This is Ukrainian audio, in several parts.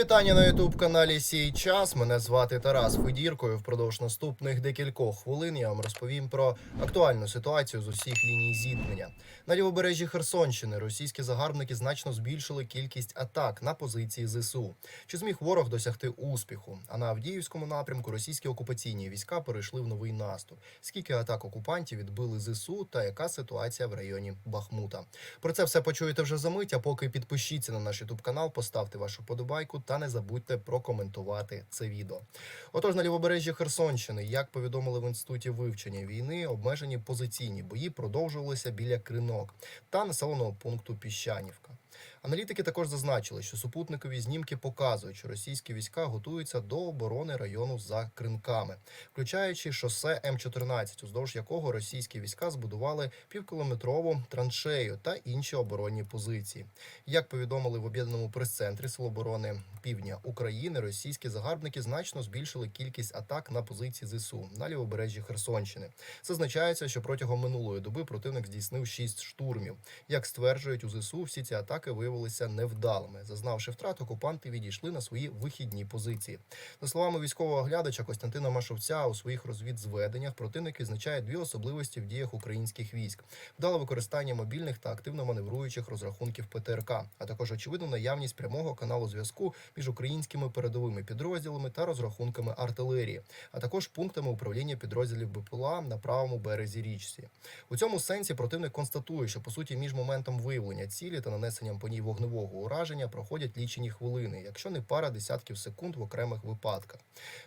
вітання на ютуб каналі Сій час. Мене звати Тарас Федірко. і Впродовж наступних декількох хвилин я вам розповім про актуальну ситуацію з усіх ліній зіткнення. На лівобережжі Херсонщини російські загарбники значно збільшили кількість атак на позиції ЗСУ. Чи зміг ворог досягти успіху? А на Авдіївському напрямку російські окупаційні війська перейшли в новий наступ. Скільки атак окупантів відбили ЗСУ та яка ситуація в районі Бахмута? Про це все почуєте вже за мить. А поки підпишіться на наш ютуб канал, поставте вашу подобайку та не забудьте прокоментувати це відео. Отож, на лівобережжі Херсонщини, як повідомили в інституті вивчення війни, обмежені позиційні бої продовжувалися біля кринок та населеного пункту Піщанівка. Аналітики також зазначили, що супутникові знімки показують, що російські війська готуються до оборони району за кринками, включаючи шосе М14, уздовж якого російські війська збудували півкілометрову траншею та інші оборонні позиції. Як повідомили в об'єднаному прес-центрі Сил Півдня України, російські загарбники значно збільшили кількість атак на позиції ЗСУ на лівобережжі Херсонщини. Зазначається, що протягом минулої доби противник здійснив шість штурмів. Як стверджують у ЗСУ, всі ці атаки виявилися невдалими. Зазнавши втрат, окупанти відійшли на свої вихідні позиції. За словами військового оглядача Костянтина Машовця, у своїх розвідзведеннях противник відзначає дві особливості в діях українських військ: вдале використання мобільних та активно маневруючих розрахунків ПТРК, а також очевидну наявність прямого каналу зв'язку між українськими передовими підрозділами та розрахунками артилерії, а також пунктами управління підрозділів БПЛА на правому березі річці. У цьому сенсі противник констатує, що по суті між моментом виявлення цілі та нанесенням по ній вогневого ураження проходять лічені хвилини, якщо не пара десятків секунд в окремих випадках.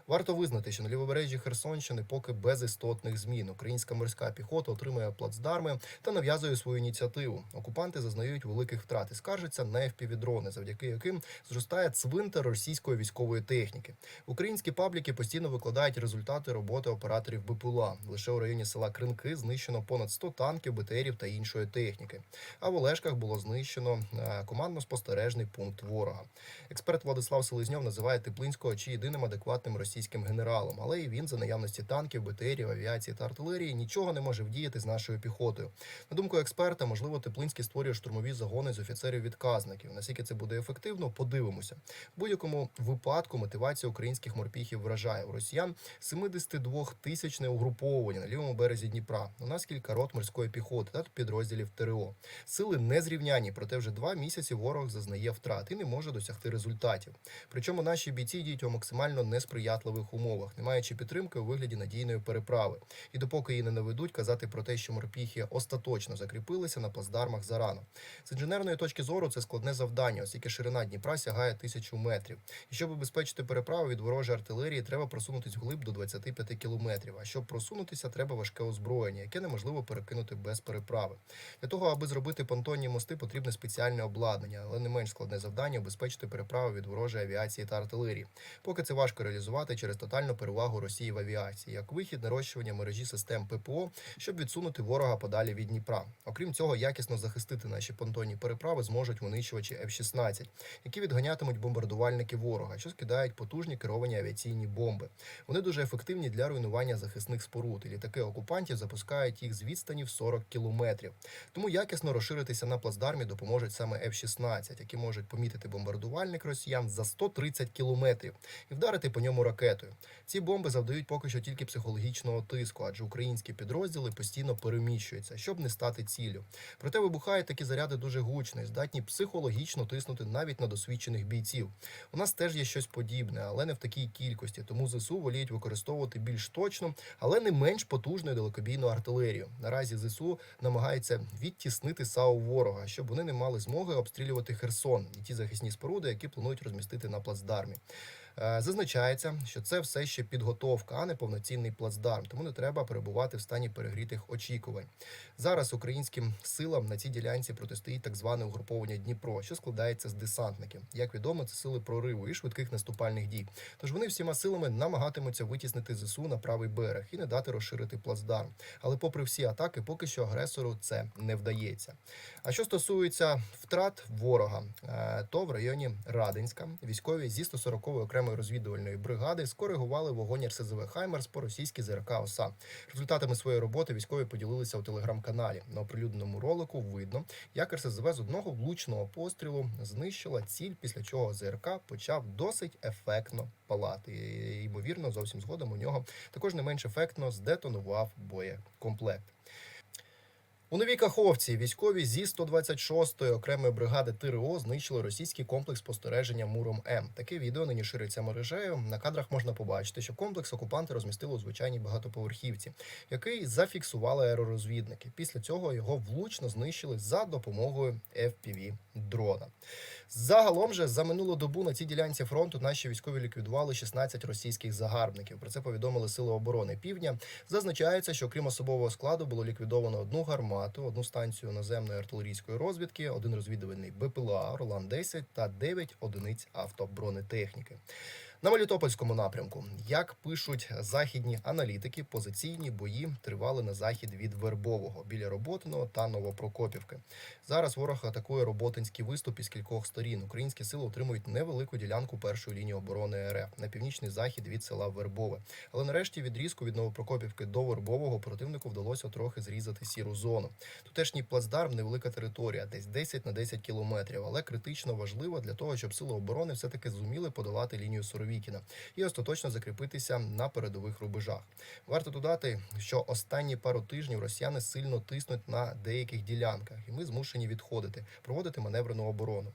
Варто визнати, що на лівобережжі Херсонщини поки без істотних змін українська морська піхота отримує плацдарми та нав'язує свою ініціативу. Окупанти зазнають великих втрат і скаржаться на FPV-дрони, завдяки яким зростає цвинтар російської військової техніки. Українські пабліки постійно викладають результати роботи операторів БПЛА. Лише у районі села Кринки знищено понад 100 танків, БТРів та іншої техніки. А в Олешках було знищено е, командно-спостережний пункт ворога. Експерт Владислав Селезньов називає Теплинського чи єдиним адекватним російським генералом, але і він за наявності танків, БТРів, авіації та артилерії нічого не може вдіяти з нашою піхотою. На думку експерта, можливо, Теплинський створює штурмові загони з офіцерів-відказників. Наскільки це буде ефективно, подивимося. В будь-якому випадку мотивація українських морпіхів вражає у росіян 72-тисячне угруповання на лівому березі Дніпра. У нас кілька рот морської піхоти та підрозділів ТРО. Сили не зрівняні, проте вже два місяці ворог зазнає втрат і не може досягти результатів. Причому наші бійці діють у максимально несприятливих умовах, не маючи підтримки у вигляді надійної переправи. І допоки її не наведуть, казати про те, що морпіхи остаточно закріпилися на плацдармах зарано. З інженерної точки зору це складне завдання, оскільки ширина Дніпра сягає тисячу метрів. І щоб убезпечити переправу від ворожої артилерії, треба просунутись вглиб до 25 кілометрів. А щоб просунутися, треба важке озброєння, яке неможливо перекинути без переправи. Для того, аби зробити понтонні мости, потрібне спеціальне обладнання, але не менш складне завдання убезпечити переправу від ворожої авіації та артилерії. Поки це важко реалізувати через тотальну перевагу Росії в авіації, як вихід нарощування мережі систем ППО, щоб відсунути ворога подалі від Дніпра. Окрім цього, якісно захистити наші понтонні переправи зможуть винищувачі F-16, які відганятимуть бомбардувальники ворога, що скидають потужні керовані авіаційні бомби. Вони дуже ефективні для руйнування захисних споруд. І літаки окупантів запускають їх з відстані в 40 кілометрів. Тому якісно розширитися на плацдармі допоможуть саме F-16, які можуть помітити бомбардувальник росіян за 130 кілометрів і вдарити по ньому ракетою. Ці бомби завдають поки що тільки психологічного тиску, адже українські підрозділи постійно переміщуються, щоб не стати ціллю. Проте вибухають такі заряди дуже гучно і здатні психологічно тиснути навіть на досвідчених бійців. У нас теж є щось подібне, але не в такій кількості. Тому ЗСУ воліють використовувати більш точну, але не менш потужну і далекобійну артилерію. Наразі ЗСУ намагається відтіснити САУ ворога, щоб вони не мали змоги обстрілювати Херсон і ті захисні споруди, які планують розмістити на плацдармі. Е, Зазначається, що це все ще підготовка, а не повноцінний плацдарм, тому не треба перебувати в стані перегрітих очікувань. Зараз українським силам на цій ділянці протистоїть так зване угруповання Дніпро, що складається з десантників. Як відомо, це сили прориву і швидких наступальних дій. Тож вони всіма силами намагатимуться витіснити ЗСУ на правий берег і не дати розширити плацдарм. Але, попри всі атаки, поки що агресору це не вдається. А що стосується втрат. ворога, е, то в районі Радинська військові зі 140-ї окремої розвідувальної бригади скоригували вогонь РСЗВ Хаймерс по російській ЗРК ОСА. Результатами своєї роботи військові поділилися у телеграм-каналі. На оприлюдненому ролику видно, як РСЗВ з одного влучного пострілу знищила ціль, після чого ЗРК почав досить ефектно палати. Ймовірно, зовсім згодом у нього також не менш ефектно здетонував боєкомплект. У Новій Каховці військові зі 126-ї окремої бригади ТРО знищили російський комплекс спостереження Муром М. Таке відео нині шириться мережею. На кадрах можна побачити, що комплекс окупанти розмістили у звичайній багатоповерхівці, який зафіксували аеророзвідники. Після цього його влучно знищили за допомогою fpv дрона. Загалом же за минулу добу на цій ділянці фронту наші військові ліквідували 16 російських загарбників. Про це повідомили Сили оборони Півдня. Зазначається, що крім особового складу було ліквідовано одну гармату, одну станцію наземної артилерійської розвідки, один розвідувальний БПЛА Ролан 10 та 9 одиниць автобронетехніки. На Мелітопольському напрямку, як пишуть західні аналітики, позиційні бої тривали на захід від Вербового біля Роботиного та Новопрокопівки. Зараз ворог атакує Роботинський виступ із кількох сторін. Українські сили отримують невелику ділянку першої лінії оборони РФ на північний захід від села Вербове. Але нарешті відрізку від Новопрокопівки до Вербового противнику вдалося трохи зрізати сіру зону. Тутешній плацдарм невелика територія, десь 10 на 10 кілометрів, але критично важлива для того, щоб сили оборони все таки зуміли подолати лінію Суровікіна і остаточно закріпитися на передових рубежах. Варто додати, що останні пару тижнів росіяни сильно тиснуть на деяких ділянках, і ми змушені відходити, проводити маневрену оборону.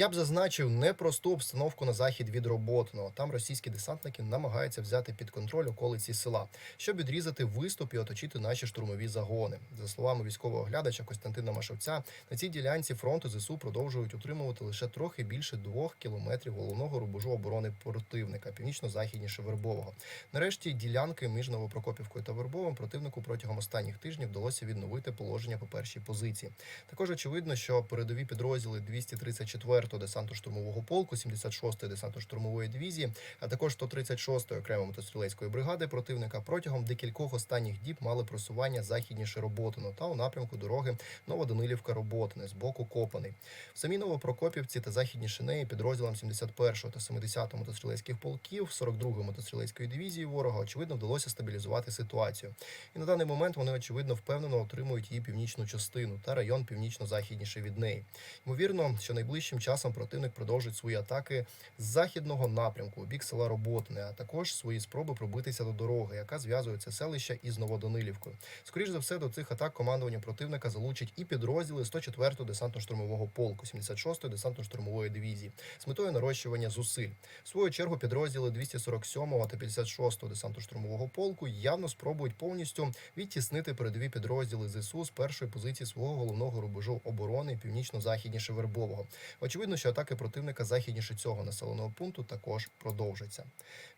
Я б зазначив непросту обстановку на захід від Роботиного. Там російські десантники намагаються взяти під контроль околиці села, щоб відрізати виступ і оточити наші штурмові загони. За словами військового оглядача Костянтина Машовця, на цій ділянці фронту ЗСУ продовжують утримувати лише трохи більше двох кілометрів головного рубежу оборони противника, північно-західніше Вербового. Нарешті ділянки між Новопрокопівкою та Вербовим противнику протягом останніх тижнів вдалося відновити положення по першій позиції. Також очевидно, що передові підрозділи 234 го десантно-штурмового полку, 76-ї десантно-штурмової дивізії, а також 136-ї окремої мотострілецької бригади противника протягом декількох останніх діб мали просування західніше Роботино та у напрямку дороги Новоданилівка Роботине з боку Копаний. В самій Новопрокопівці та західніше неї підрозділам 71-го та 70-го мотострілецьких полків, 42-ї мотострілецької дивізії ворога очевидно вдалося стабілізувати ситуацію. І на даний момент вони очевидно впевнено отримують її північну частину та район північно-західніше від неї. Ймовірно, що найближчим часом противник продовжить свої атаки з західного напрямку у бік села Роботне, а також свої спроби пробитися до дороги, яка зв'язує це селище із Новоданилівкою. Скоріше за все, до цих атак командування противника залучить і підрозділи 104-го десантно-штурмового полку, 76-ї десантно-штурмової дивізії з метою нарощування зусиль. В свою чергу підрозділи 247-го та 56-го десантно-штурмового полку явно спробують повністю відтіснити передові підрозділи ЗСУ з першої позиції свого головного рубежу оборони північно-західніше Вербового. Очевидно, що атаки противника західніше цього населеного пункту також продовжаться.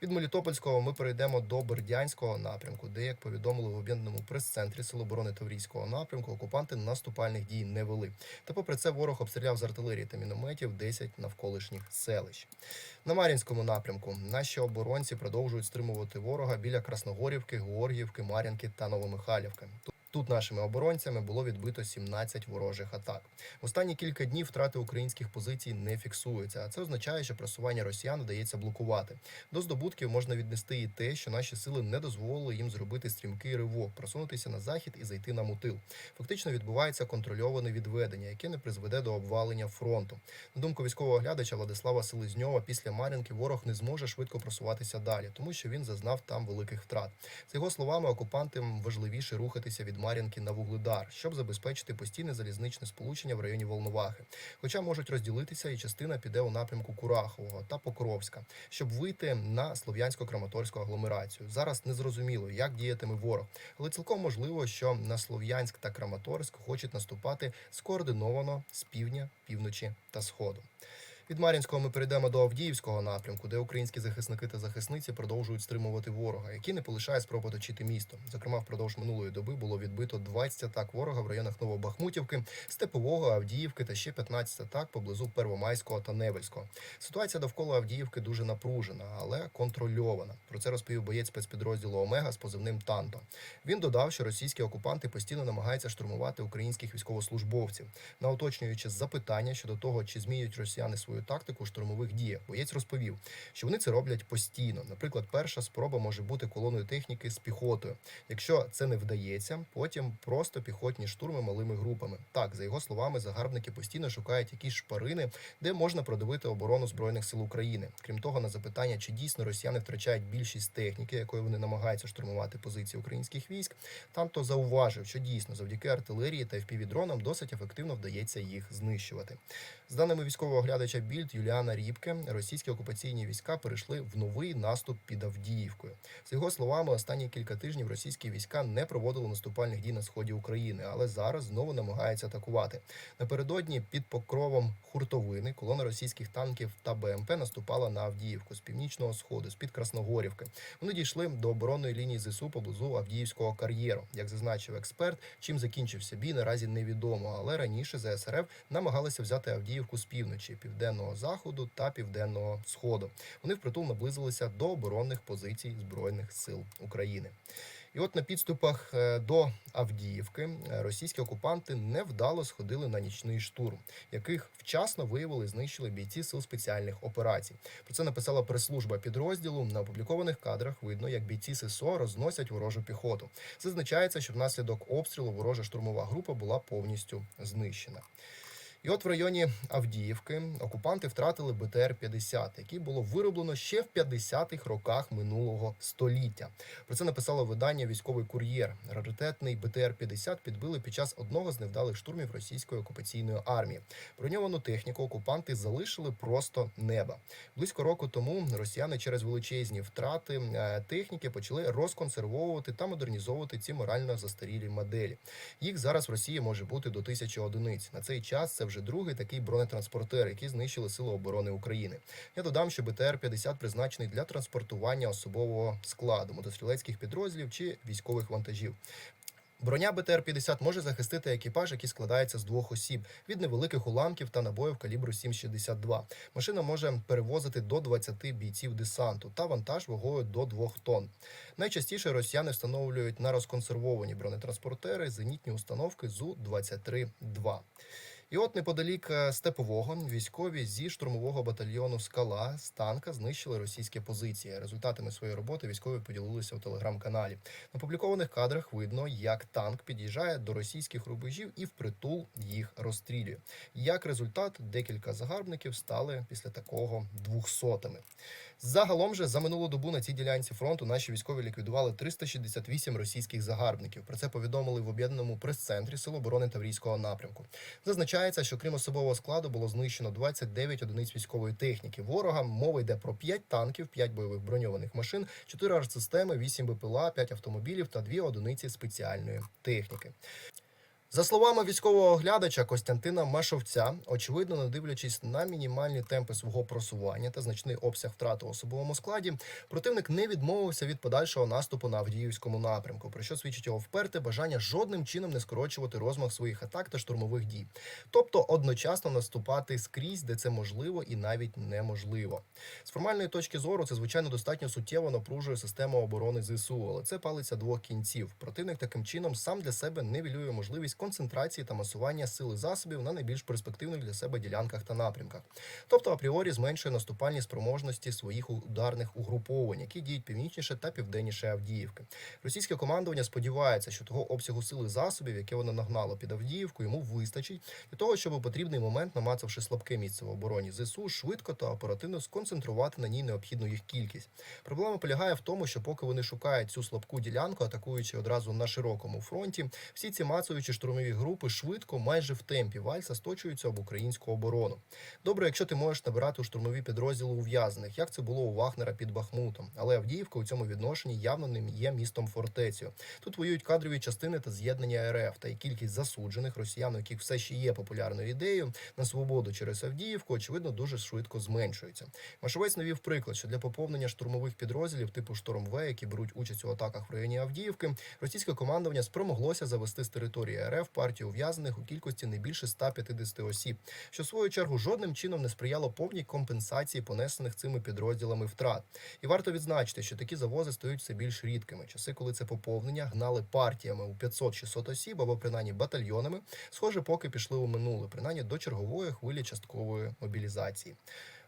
Від Мелітопольського ми перейдемо до Бердянського напрямку, де, як повідомили в об'єднаному прес-центрі Сил оборони Таврійського напрямку, окупанти наступальних дій не вели. Та попри це ворог обстріляв з артилерії та мінометів 10 навколишніх селищ. На Мар'їнському напрямку наші оборонці продовжують стримувати ворога біля Красногорівки, Георгіївки, Мар'їнки та Новомихайлівки. Тут- нашими оборонцями було відбито 17 ворожих атак. Останні кілька днів втрати українських позицій не фіксуються, а це означає, що просування росіян вдається блокувати. До здобутків можна віднести і те, що наші сили не дозволили їм зробити стрімкий ривок, просунутися на захід і зайти на мутил. Фактично відбувається контрольоване відведення, яке не призведе до обвалення фронту. На думку військового оглядача Владислава Селезньова, після Мар'їнки ворог не зможе швидко просуватися далі, тому що він зазнав там великих втрат. За його словами, окупантам важливіше рухатися від Мар'їнки на Вугледар, щоб забезпечити постійне залізничне сполучення в районі Волновахи. Хоча можуть розділитися, і частина піде у напрямку Курахового та Покровська, щоб вийти на слов'янсько-краматорську агломерацію. Зараз не зрозуміло, як діятиме ворог, але цілком можливо, що на Слов'янськ та Краматорськ хочуть наступати скоординовано з півдня, півночі та сходу. Від Мар'їнського ми перейдемо до Авдіївського напрямку, де українські захисники та захисниці продовжують стримувати ворога, який не полишає спроб оточити місто. Зокрема, впродовж минулої доби було відбито 20 атак ворога в районах Новобахмутівки, Степового, Авдіївки та ще 15 атак поблизу Первомайського та Невельського. Ситуація довкола Авдіївки дуже напружена, але контрольована. Про це розповів боєць спецпідрозділу Омега з позивним Танто. Він додав, що російські окупанти постійно намагаються штурмувати українських військовослужбовців. На уточнюючи запитання щодо того, чи змінюють росіяни свою тактику у штурмових діях, боєць розповів, що вони це роблять постійно. Наприклад, перша спроба може бути колоною техніки з піхотою. Якщо це не вдається, потім просто піхотні штурми малими групами. Так, за його словами, загарбники постійно шукають якісь шпарини, де можна продавити оборону збройних сил України. Крім того, на запитання, чи дійсно росіяни втрачають більшість техніки, якою вони намагаються штурмувати позиції українських військ, Танто зауважив, що дійсно завдяки артилерії та FPV-дронам досить ефективно вдається їх знищувати. З даними військового оглядача Більд Юліана Рібке, російські окупаційні війська перейшли в новий наступ під Авдіївкою. За його словами, останні кілька тижнів російські війська не проводили наступальних дій на сході України, але зараз знову намагаються атакувати. Напередодні під покровом хуртовини колона російських танків та БМП наступала на Авдіївку з північного сходу, з під Красногорівки. Вони дійшли до оборонної лінії ЗСУ поблизу Авдіївського кар'єру. Як зазначив експерт, чим закінчився бій, наразі невідомо. Але раніше ЗСРФ намагалися взяти Авдіївку з півночі, південного заходу та південного сходу. Вони впритул наблизилися до оборонних позицій збройних сил України. І от на підступах е, до Авдіївки е, російські окупанти невдало сходили на нічний штурм, яких вчасно виявили і знищили бійці сил спеціальних операцій. Про це написала прес-служба підрозділу. На опублікованих кадрах видно, як бійці ССО розносять ворожу піхоту. Зазначається, що внаслідок обстрілу ворожа штурмова група була повністю знищена. І от в районі Авдіївки окупанти втратили БТР-50, який було вироблено ще в 50-х роках минулого століття. Про це написало видання Військовий кур'єр. Раритетний БТР-50 підбили під час одного з невдалих штурмів російської окупаційної армії. Броньовану техніку окупанти залишили просто неба. Близько року тому росіяни через величезні втрати е, техніки почали розконсервовувати та модернізовувати ці морально застарілі моделі. Їх зараз в Росії може бути до тисячі одиниць. На цей час це вже другий такий бронетранспортер, який знищили Сили оборони України. Я додам, що БТР-50 призначений для транспортування особового складу, мотострілецьких підрозділів чи військових вантажів. Броня БТР-50 може захистити екіпаж, який складається з двох осіб від невеликих уламків та набоїв калібру 7,62. Машина може перевозити до 20 бійців десанту та вантаж вагою до 2 тонн. Найчастіше росіяни встановлюють на розконсервовані бронетранспортери зенітні установки ЗУ-23-2. І от неподалік е, степового військові зі штурмового батальйону Скала з танка знищили російські позиції. Результатами своєї роботи військові поділилися у телеграм-каналі. На публікованих кадрах видно, як танк під'їжджає до російських рубежів і впритул їх розстрілює. Як результат, декілька загарбників стали після такого двохсотими. Загалом же за минулу добу на цій ділянці фронту наші військові ліквідували 368 російських загарбників. Про це повідомили в об'єднаному прес-центрі Сил оборони Таврійського напрямку. Зазначається, що крім особового складу було знищено 29 одиниць військової техніки. Ворога мова йде про 5 танків, 5 бойових броньованих машин, 4 артсистеми, 8 БПЛА, 5 автомобілів та 2 одиниці спеціальної техніки. За словами військового оглядача Костянтина Машовця, очевидно, не дивлячись на мінімальні темпи свого просування та значний обсяг втрат у особовому складі, противник не відмовився від подальшого наступу на Авдіївському напрямку, про що свідчить його вперте бажання жодним чином не скорочувати розмах своїх атак та штурмових дій, тобто одночасно наступати скрізь, де це можливо і навіть неможливо. З формальної точки зору це звичайно достатньо суттєво напружує систему оборони ЗСУ, але це палиться двох кінців. Противник таким чином сам для себе нивелює можливість концентрації та масування сил і засобів на найбільш перспективних для себе ділянках та напрямках, тобто апріорі зменшує наступальні спроможності своїх ударних угруповань, які діють північніше та південніше Авдіївки. Російське командування сподівається, що того обсягу сил і засобів, яке воно нагнало під Авдіївку, йому вистачить для того, щоб у потрібний момент, намацавши слабке місце в обороні ЗСУ, швидко та оперативно сконцентрувати на ній необхідну їх кількість. Проблема полягає в тому, що поки вони шукають цю слабку ділянку, атакуючи одразу на широкому фронті, всі ці мацуючі штурмові штурмові групи швидко, майже в темпі вальса сточуються об українську оборону. Добре, якщо ти можеш набирати у штурмові підрозділи ув'язнених, як це було у Вагнера під Бахмутом. Але Авдіївка у цьому відношенні явно не є містом фортецею. Тут воюють кадрові частини та з'єднання РФ, та й кількість засуджених росіян, у яких все ще є популярною ідеєю на свободу через Авдіївку, очевидно, дуже швидко зменшується. Машовець навів приклад, що для поповнення штурмових підрозділів типу Шторм В, які беруть участь у атаках в районі Авдіївки, російське командування спромоглося завести з території РФ партію ув'язнених у кількості не більше 150 осіб, що в свою чергу жодним чином не сприяло повній компенсації понесених цими підрозділами втрат. І варто відзначити, що такі завози стають все більш рідкими. Часи, коли це поповнення гнали партіями у 500-600 осіб або принаймні батальйонами, схоже, поки пішли у минуле, принаймні до чергової хвилі часткової мобілізації.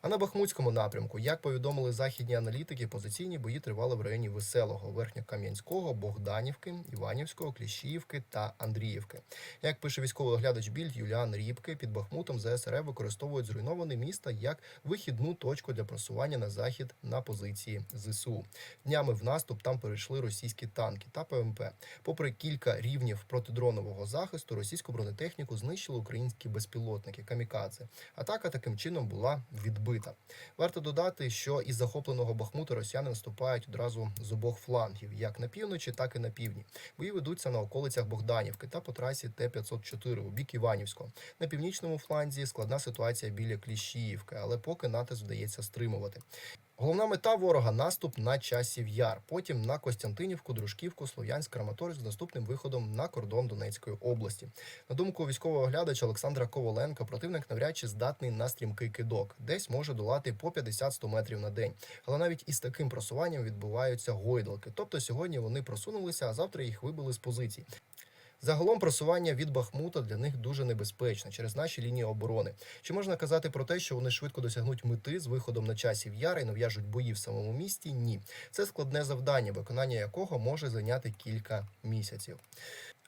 А на Бахмутському напрямку, як повідомили західні аналітики, позиційні бої тривали в районі Веселого, Верхньокам'янського, Богданівки, Іванівського, Кліщіївки та Андріївки. Як пише військовий оглядач більд Юліан Рібки, під Бахмутом ЗСРФ використовують зруйноване місто як вихідну точку для просування на захід на позиції ЗСУ. Днями в наступ там перейшли російські танки та ПМП. Попри кілька рівнів протидронового захисту, російську бронетехніку знищили українські безпілотники камікадзе. Атака таким чином була відбита. Варто додати, що із захопленого Бахмута росіяни наступають одразу з обох флангів, як на півночі, так і на півдні. Бої ведуться на околицях Богданівки та по трасі Т-504 у бік Іванівського. На північному фланзі складна ситуація біля Кліщіївки, але поки натиск вдається стримувати. Головна мета ворога наступ на часів яр, потім на Костянтинівку, Дружківку, Слов'янськ, Краматорськ з наступним виходом на кордон Донецької області. На думку військового оглядача Олександра Коваленка, противник навряд чи здатний на стрімкий кидок, десь може долати по 50-100 метрів на день. Але навіть із таким просуванням відбуваються гойдалки. Тобто сьогодні вони просунулися, а завтра їх вибили з позицій. Загалом просування від Бахмута для них дуже небезпечне через наші лінії оборони. Чи можна казати про те, що вони швидко досягнуть мети з виходом на часів яра і нав'яжуть бої в самому місті? Ні, це складне завдання, виконання якого може зайняти кілька місяців.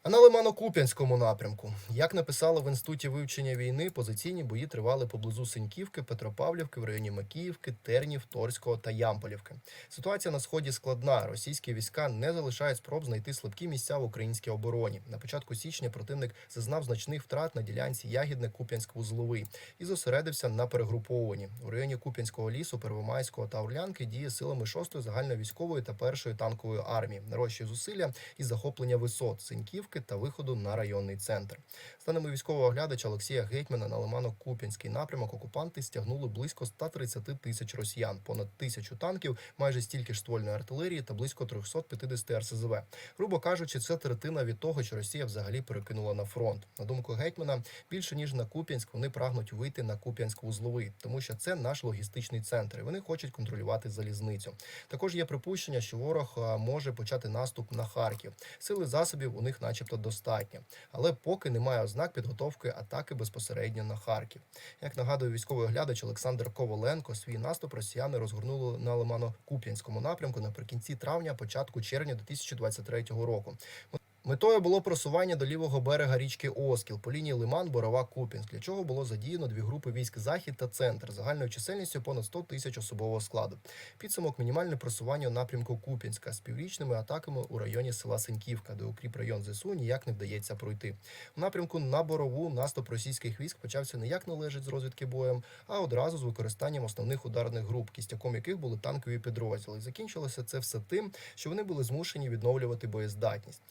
А на Лимано-Куп'янському напрямку, як написали в інституті вивчення війни, позиційні бої тривали поблизу Синьківки, Петропавлівки, в районі Макіївки, Тернів, Торського та Ямполівки. Ситуація на сході складна. Російські війська не залишають спроб знайти слабкі місця в українській обороні. На початку січня противник зазнав значних втрат на ділянці Ягідне Куп'янськ вузловий і зосередився на перегрупованні. У районі Куп'янського лісу, Первомайського та Орлянки діє силами 6-ї загальновійськової та першої танкової армії, нарощує зусилля і захоплення висот Синьківки та виходу на районний центр. За військового оглядача Олексія Гетьмана на Лимано-Куп'янський напрямок окупанти стягнули близько 130 тисяч росіян, понад тисячу танків, майже стільки ж ствольної артилерії та близько 350 РСЗВ. Грубо кажучи, це третина від того, що Росія взагалі перекинула на фронт. На думку гетьмана, більше ніж на Куп'янськ вони прагнуть вийти на Куп'янськ-вузловий, тому що це наш логістичний центр. і Вони хочуть контролювати залізницю. Також є припущення, що ворог може почати наступ на Харків. Сили засобів у них, начебто, достатньо, але поки немає ознак підготовки атаки безпосередньо на Харків. Як нагадує військовий оглядач Олександр Коваленко, свій наступ росіяни розгорнули на Лимано-Куп'янському напрямку наприкінці травня, початку червня 2023 року. Метою було просування до лівого берега річки Оскіл по лінії Лиман, Борова, Купінськ, для чого було задіяно дві групи військ Захід та Центр загальною чисельністю понад 100 тисяч особового складу. Підсумок мінімальне просування у напрямку Купінська з піврічними атаками у районі села Сеньківка, де укріп район ЗСУ ніяк не вдається пройти. У напрямку на Борову наступ російських військ почався не як належить з розвідки боєм, а одразу з використанням основних ударних груп, кістяком яких були танкові підрозділи. Закінчилося це все тим, що вони були змушені відновлювати боєздатність.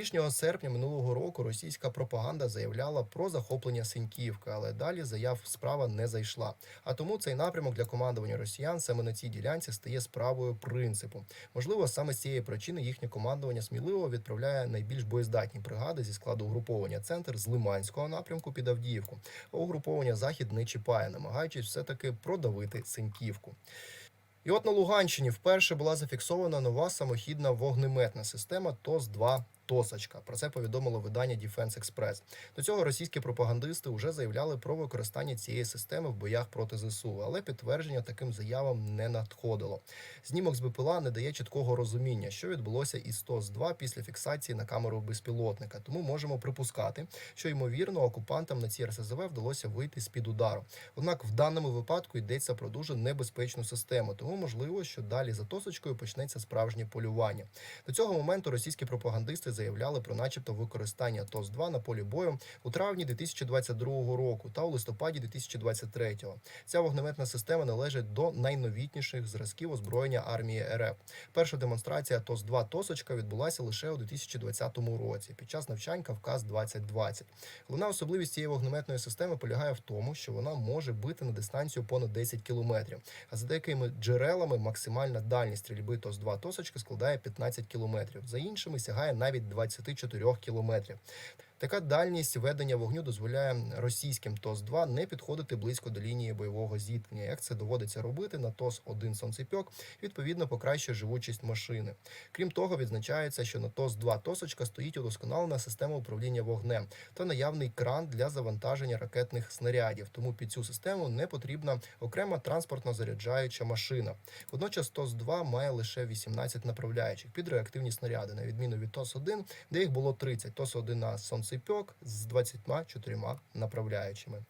Торішнього серпня минулого року російська пропаганда заявляла про захоплення Синьківки, але далі заяв справа не зайшла. А тому цей напрямок для командування росіян саме на цій ділянці стає справою принципу. Можливо, саме з цієї причини їхнє командування сміливо відправляє найбільш боєздатні бригади зі складу угруповання центр з Лиманського напрямку під Авдіївку. А угруповання захід не чіпає, намагаючись все таки продавити Синьківку. І от на Луганщині вперше була зафіксована нова самохідна вогнеметна система ТОС-2 Тосочка. Про це повідомило видання Defense Express. До цього російські пропагандисти вже заявляли про використання цієї системи в боях проти ЗСУ, але підтвердження таким заявам не надходило. Знімок з БПЛА не дає чіткого розуміння, що відбулося із ТОС-2 після фіксації на камеру безпілотника. Тому можемо припускати, що ймовірно окупантам на ці РСЗВ вдалося вийти з під удару. Однак в даному випадку йдеться про дуже небезпечну систему, тому можливо, що далі за тосочкою почнеться справжнє полювання. До цього моменту російські пропагандисти заявляли про, начебто, використання ТОС-2 на полі бою у травні 2022 року та у листопаді 2023. Ця вогнеметна система належить до найновітніших зразків озброєння армії РФ. Перша демонстрація ТОС-2 Тосочка відбулася лише у 2020 році під час навчань Кавказ 2020 Головна особливість цієї вогнеметної системи полягає в тому, що вона може бити на дистанцію понад 10 кілометрів. А за деякими джерелами максимальна дальність стрільби ТОС-2 Тосочки складає 15 кілометрів. За іншими сягає навіть 24 кілометрів. Така дальність ведення вогню дозволяє російським ТОС-2 не підходити близько до лінії бойового зіткнення, як це доводиться робити на ТОС-1 сонцепьок, відповідно покращує живучість машини. Крім того, відзначається, що на ТОС-2 Тосочка стоїть удосконалена система управління вогнем та наявний кран для завантаження ракетних снарядів. Тому під цю систему не потрібна окрема транспортно заряджаюча машина. Водночас ТОС-2 має лише 18 направляючих під реактивні снаряди, на відміну від ТОС-1, де їх було 30. ТОС-1 на сонцепьок з 24 направляючими.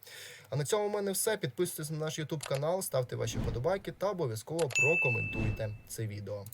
А на цьому в мене все. Підписуйтесь на наш YouTube канал, ставте ваші вподобайки та обов'язково прокоментуйте це відео.